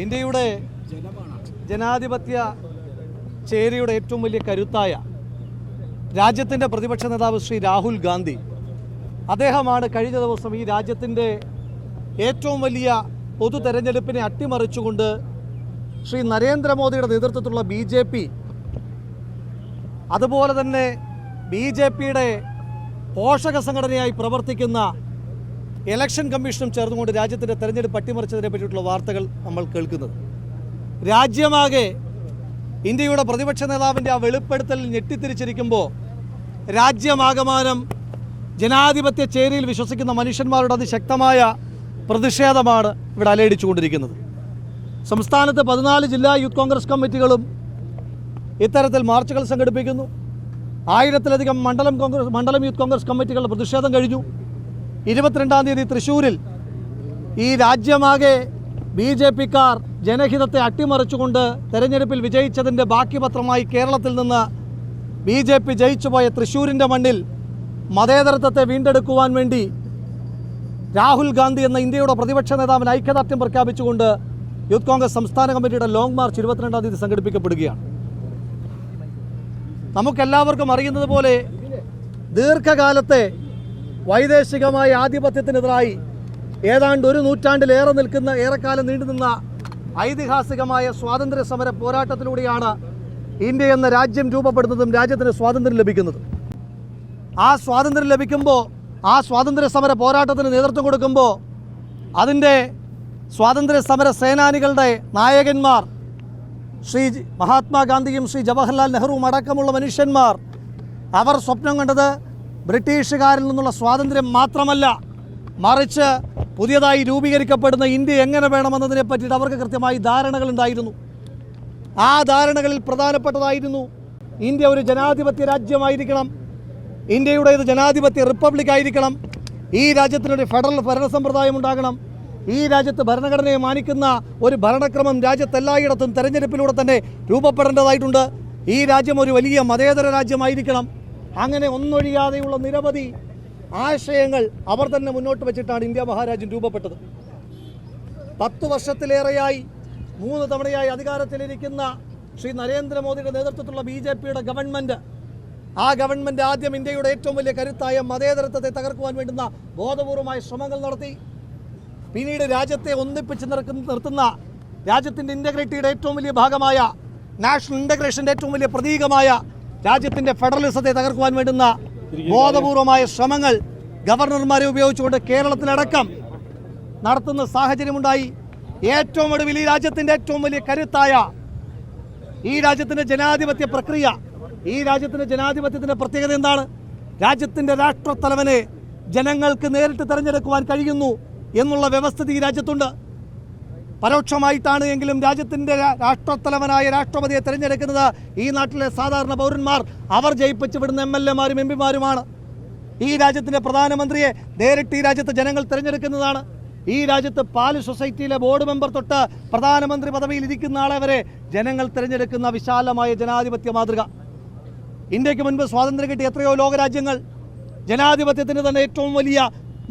ഇന്ത്യയുടെ ജനാധിപത്യ ചേരിയുടെ ഏറ്റവും വലിയ കരുത്തായ രാജ്യത്തിന്റെ പ്രതിപക്ഷ നേതാവ് ശ്രീ രാഹുൽ ഗാന്ധി. അദ്ദേഹമാണ് കഴിഞ്ഞ ദിവസം ഈ രാജ്യത്തിന്റെ ഏറ്റവും വലിയ പൊതു തെരഞ്ഞെടുപ്പിനെ അട്ടിമറിച്ചുകൊണ്ട് ശ്രീ നരേന്ദ്രമോദിയുടെ നേതൃത്വത്തിലുള്ള ബി ജെ പി അതുപോലെ തന്നെ ബി ജെ പിയുടെ പോഷക സംഘടനയായി പ്രവർത്തിക്കുന്ന ഇലക്ഷൻ കമ്മീഷനും ചേർന്നുകൊണ്ട് രാജ്യത്തിന്റെ തെരഞ്ഞെടുപ്പ് അട്ടിമറിച്ചതിനെ പറ്റിയിട്ടുള്ള വാർത്തകൾ നമ്മൾ കേൾക്കുന്നത്. രാജ്യമാകെ ഇന്ത്യയുടെ പ്രതിപക്ഷ നേതാവിന്റെ ആ വെളിപ്പെടുത്തൽ ഞെട്ടിത്തിരിച്ചിരിക്കുമ്പോൾ രാജ്യമാകമാനം ജനാധിപത്യ ചേരിയിൽ വിശ്വസിക്കുന്ന മനുഷ്യന്മാരുടെ അതിശക്തമായ പ്രതിഷേധമാണ് ഇവിടെ അലയടിച്ചുകൊണ്ടിരിക്കുന്നത്. സംസ്ഥാനത്ത് പതിനാല് ജില്ലാ യൂത്ത് കോൺഗ്രസ് കമ്മിറ്റികളും ഇത്തരത്തിൽ മാർച്ചുകൾ സംഘടിപ്പിക്കുന്നു. ആയിരത്തിലധികം മണ്ഡലം കോൺഗ്രസ് മണ്ഡലം യൂത്ത് കോൺഗ്രസ് കമ്മിറ്റികളുടെ പ്രതിഷേധം കഴിഞ്ഞു. ഇരുപത്തിരണ്ടാം തീയതി തൃശ്ശൂരിൽ ഈ രാജ്യമാകെ ബി ജെ പിക്കാർ ജനഹിതത്തെ അട്ടിമറിച്ചുകൊണ്ട് തെരഞ്ഞെടുപ്പിൽ വിജയിച്ചതിന്റെ ബാക്കി പത്രമായി കേരളത്തിൽ നിന്ന് ബി ജെ പി ജയിച്ചുപോയ തൃശ്ശൂരിന്റെ മണ്ണിൽ മതേതരത്വത്തെ വീണ്ടെടുക്കുവാൻ വേണ്ടി രാഹുൽ ഗാന്ധി എന്ന ഇന്ത്യയുടെ പ്രതിപക്ഷ നേതാവിന് ഐക്യദാർഢ്യം പ്രഖ്യാപിച്ചുകൊണ്ട് യൂത്ത് കോൺഗ്രസ് സംസ്ഥാന കമ്മിറ്റിയുടെ ലോങ് മാർച്ച് ഇരുപത്തിരണ്ടാം തീയതി സംഘടിപ്പിക്കപ്പെടുകയാണ്. നമുക്കെല്ലാവർക്കും അറിയുന്നത് പോലെ ദീർഘകാലത്തെ വൈദേശികമായ ആധിപത്യത്തിനെതിരായി ഏതാണ്ട് ഒരു നൂറ്റാണ്ടിലേറെ നിൽക്കുന്ന ഏറെക്കാലം നീണ്ടുനിന്ന ഐതിഹാസികമായ സ്വാതന്ത്ര്യ സമര പോരാട്ടത്തിലൂടെയാണ് ഇന്ത്യ എന്ന രാജ്യം രൂപപ്പെടുന്നതും രാജ്യത്തിന് സ്വാതന്ത്ര്യം ലഭിക്കുന്നതും. ആ സ്വാതന്ത്ര്യം ലഭിക്കുമ്പോൾ ആ സ്വാതന്ത്ര്യ സമര പോരാട്ടത്തിന് നേതൃത്വം കൊടുക്കുമ്പോൾ അതിന്റെ സ്വാതന്ത്ര്യ സമര സേനാനികളുടെ നായകന്മാർ ശ്രീ മഹാത്മാഗാന്ധിയും ശ്രീ ജവഹർലാൽ നെഹ്റുവും അടക്കമുള്ള മനുഷ്യന്മാർ അവർ സ്വപ്നം കണ്ടത് ബ്രിട്ടീഷുകാരിൽ നിന്നുള്ള സ്വാതന്ത്ര്യം മാത്രമല്ല മറിച്ച് പുതിയതായി രൂപീകരിക്കപ്പെടുന്ന ഇന്ത്യ എങ്ങനെ വേണമെന്നതിനെ പറ്റിയിട്ട് അവർക്ക് കൃത്യമായി ധാരണകളുണ്ടായിരുന്നു ആ ധാരണകളിൽ പ്രധാനപ്പെട്ടതായിരുന്നു ഇന്ത്യ ഒരു ജനാധിപത്യ രാജ്യമായിരിക്കണം ഇന്ത്യയുടേത് ജനാധിപത്യ റിപ്പബ്ലിക് ആയിരിക്കണം ഈ രാജ്യത്തിനൊരു ഫെഡറൽ ഭരണ സമ്പ്രദായം ഉണ്ടാകണം ഈ രാജ്യത്ത് ഭരണഘടനയെ മാനിക്കുന്ന ഒരു ഭരണക്രമം രാജ്യത്തെല്ലായിടത്തും തെരഞ്ഞെടുപ്പിലൂടെ തന്നെ രൂപപ്പെടേണ്ടതായിട്ടുണ്ട്. ഈ രാജ്യം ഒരു വലിയ മതേതര രാജ്യമായിരിക്കണം. അങ്ങനെ ഒന്നൊഴിയാതെയുള്ള നിരവധി ആശയങ്ങൾ അവർ തന്നെ മുന്നോട്ട് വെച്ചിട്ടാണ് ഇന്ത്യ മഹാരാജ്യം രൂപപ്പെട്ടത്. പത്തു വർഷത്തിലേറെയായി മൂന്ന് തവണയായി അധികാരത്തിലിരിക്കുന്ന ശ്രീ നരേന്ദ്രമോദിയുടെ നേതൃത്വത്തിലുള്ള ബി ജെ പിയുടെ ഗവൺമെന്റ് ആ ഗവൺമെന്റ് ആദ്യം ഇന്ത്യയുടെ ഏറ്റവും വലിയ കരുത്തായ മതേതരത്വത്തെ തകർക്കുവാൻ വേണ്ടുന്ന ബോധപൂർവമായ ശ്രമങ്ങൾ നടത്തി. പിന്നീട് രാജ്യത്തെ ഒന്നിപ്പിച്ച് നിർത്തുന്ന രാജ്യത്തിന്റെ ഇന്റഗ്രിറ്റിയുടെ ഏറ്റവും വലിയ ഭാഗമായ നാഷണൽ ഇന്റഗ്രേഷന്റെ ഏറ്റവും വലിയ പ്രതീകമായ രാജ്യത്തിന്റെ ഫെഡറലിസത്തെ തകർക്കുവാൻ വേണ്ടുന്ന ബോധപൂർവമായ ശ്രമങ്ങൾ ഗവർണർമാരെ ഉപയോഗിച്ചുകൊണ്ട് കേരളത്തിലടക്കം നടത്തുന്ന സാഹചര്യമുണ്ടായി. ഏറ്റവും ഒടുവിൽ ഈ രാജ്യത്തിന്റെ ഏറ്റവും വലിയ കരുത്തായ ഈ രാജ്യത്തിന്റെ ജനാധിപത്യ പ്രക്രിയ ഈ രാജ്യത്തിന്റെ ജനാധിപത്യത്തിന്റെ പ്രത്യേകത എന്താണ്? രാജ്യത്തിന്റെ രാഷ്ട്രത്തലവനെ ജനങ്ങൾക്ക് നേരിട്ട് തിരഞ്ഞെടുക്കുവാൻ കഴിയുന്നു എന്നുള്ള വ്യവസ്ഥിതി ഈ രാജ്യത്തുണ്ട്. പരോക്ഷമായിട്ടാണ് എങ്കിലും രാജ്യത്തിന്റെ രാഷ്ട്രത്തലവനായ രാഷ്ട്രപതിയെ തിരഞ്ഞെടുക്കുന്നത് ഈ നാട്ടിലെ സാധാരണ പൗരന്മാർ. അവർ ജയിപ്പിച്ചു വിടുന്ന എം എൽ എമാരും എം പിമാരുമാണ്. ഈ രാജ്യത്തിന്റെ പ്രധാനമന്ത്രിയെ നേരിട്ട് ഈ രാജ്യത്തെ ജനങ്ങൾ തിരഞ്ഞെടുക്കുന്നതാണ്. ഈ രാജ്യത്ത് പാൽ സൊസൈറ്റിയിലെ ബോർഡ് മെമ്പർ തൊട്ട് പ്രധാനമന്ത്രി പദവിയിൽ ഇരിക്കുന്ന ആളെ വരെ ജനങ്ങൾ തിരഞ്ഞെടുക്കുന്ന വിശാലമായ ജനാധിപത്യ മാതൃക. ഇന്ത്യയ്ക്ക് മുൻപ് സ്വാതന്ത്ര്യം കിട്ടിയ എത്രയോ ലോകരാജ്യങ്ങൾ ജനാധിപത്യത്തിന് തന്നെ ഏറ്റവും വലിയ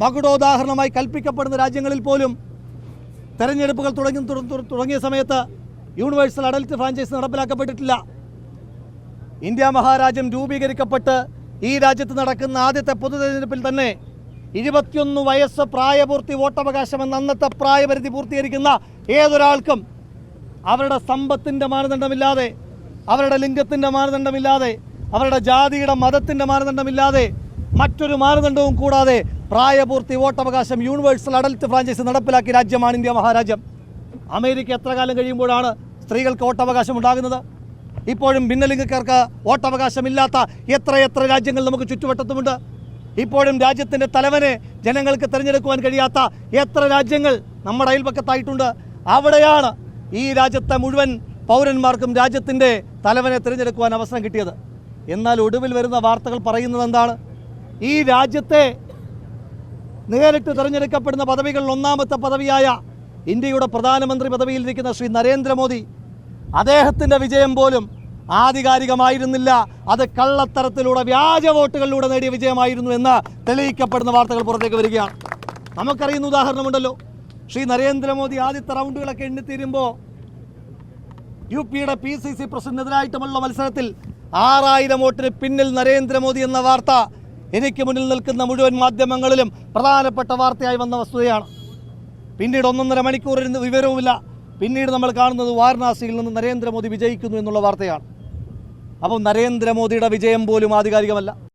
മകുടോദാഹരണമായി കൽപ്പിക്കപ്പെടുന്ന രാജ്യങ്ങളിൽ പോലും തെരഞ്ഞെടുപ്പുകൾ തുടങ്ങി തുട- തുട- തുടങ്ങിയ സമയത്ത് യൂണിവേഴ്സൽ അഡൽറ്റ് ഫ്രാഞ്ചൈസ് നടപ്പിലാക്കപ്പെട്ടിട്ടില്ല. ഇന്ത്യ മഹാരാജ്യം രൂപീകരിക്കപ്പെട്ട് ഈ രാജ്യത്ത് നടക്കുന്ന ആദ്യത്തെ പൊതു തെരഞ്ഞെടുപ്പിൽ തന്നെ ഇരുപത്തിയൊന്ന് വയസ്സ് പ്രായപൂർത്തി വോട്ടവകാശം എന്ന അന്നത്തെ പ്രായപരിധി പൂർത്തീകരിക്കുന്ന ഏതൊരാൾക്കും അവരുടെ സമ്പത്തിന്റെ മാനദണ്ഡമില്ലാതെ അവരുടെ ലിംഗത്തിന്റെ മാനദണ്ഡമില്ലാതെ അവരുടെ ജാതിയുടെ മതത്തിന്റെ മാനദണ്ഡമില്ലാതെ മറ്റൊരു മാനദണ്ഡവും കൂടാതെ പ്രായപൂർത്തി വോട്ടവകാശം യൂണിവേഴ്സൽ അഡൽറ്റ് ഫ്രാഞ്ചൈസ് നടപ്പിലാക്കിയ രാജ്യമാണ് ഇന്ത്യ മഹാരാജ്യം. അമേരിക്ക എത്ര കാലം കഴിയുമ്പോഴാണ് സ്ത്രീകൾക്ക് വോട്ടവകാശം ഉണ്ടാകുന്നത്? ഇപ്പോഴും ഭിന്നലിംഗക്കാർക്ക് വോട്ടവകാശമില്ലാത്ത എത്ര എത്ര രാജ്യങ്ങൾ നമുക്ക് ചുറ്റുവട്ടത്തുമുണ്ട്? ഇപ്പോഴും രാജ്യത്തിന്റെ തലവനെ ജനങ്ങൾക്ക് തിരഞ്ഞെടുക്കുവാൻ കഴിയാത്ത എത്ര രാജ്യങ്ങൾ നമ്മുടെ അയൽപക്കത്തായിട്ടുണ്ട്? അവിടെയാണ് ഈ രാജ്യത്തെ മുഴുവൻ പൗരന്മാർക്കും രാജ്യത്തിന്റെ തലവനെ തിരഞ്ഞെടുക്കുവാൻ അവസരം കിട്ടിയത്. എന്നാൽ ഒടുവിൽ വരുന്ന വാർത്തകൾ പറയുന്നത് എന്താണ്? ഈ രാജ്യത്തെ നേരിട്ട് തിരഞ്ഞെടുക്കപ്പെടുന്ന പദവികളിൽ ഒന്നാമത്തെ പദവിയായ ഇന്ത്യയുടെ പ്രധാനമന്ത്രി പദവിയിലിരിക്കുന്ന ശ്രീ നരേന്ദ്രമോദി അദ്ദേഹത്തിന്റെ വിജയം പോലും ആധികാരികമായിരുന്നില്ല. അത് കള്ളത്തരത്തിലൂടെ വ്യാജ വോട്ടുകളിലൂടെ നേടിയ വിജയമായിരുന്നു എന്ന് തെളിയിക്കപ്പെടുന്ന വാർത്തകൾ പുറത്തേക്ക് വരികയാണ്. നമുക്കറിയുന്ന ഉദാഹരണമുണ്ടല്ലോ. ശ്രീ നരേന്ദ്രമോദി ആദ്യത്തെ റൗണ്ടുകളൊക്കെ എണ്ണിത്തീരുമ്പോൾ യു പിയുടെ പി സി സി പ്രസിഡന്റിനെതിരായിട്ടുമുള്ള മത്സരത്തിൽ ആറായിരം വോട്ടിന് പിന്നിൽ നരേന്ദ്രമോദി എന്ന വാർത്ത എനിക്ക് മുന്നിൽ നിൽക്കുന്ന മുഴുവൻ മാധ്യമങ്ങളിലും പ്രധാനപ്പെട്ട വാർത്തയായി വന്ന വസ്തുതയാണ്. പിന്നീട് ഒന്നൊന്നര മണിക്കൂറിന് വിവരവുമില്ല. പിന്നീട് നമ്മൾ കാണുന്നത് വാരണാസിയിൽ നിന്ന് നരേന്ദ്രമോദി വിജയിക്കുന്നു എന്നുള്ള വാർത്തയാണ്. അപ്പം നരേന്ദ്രമോദിയുടെ വിജയം പോലും ആധികാരികമല്ല.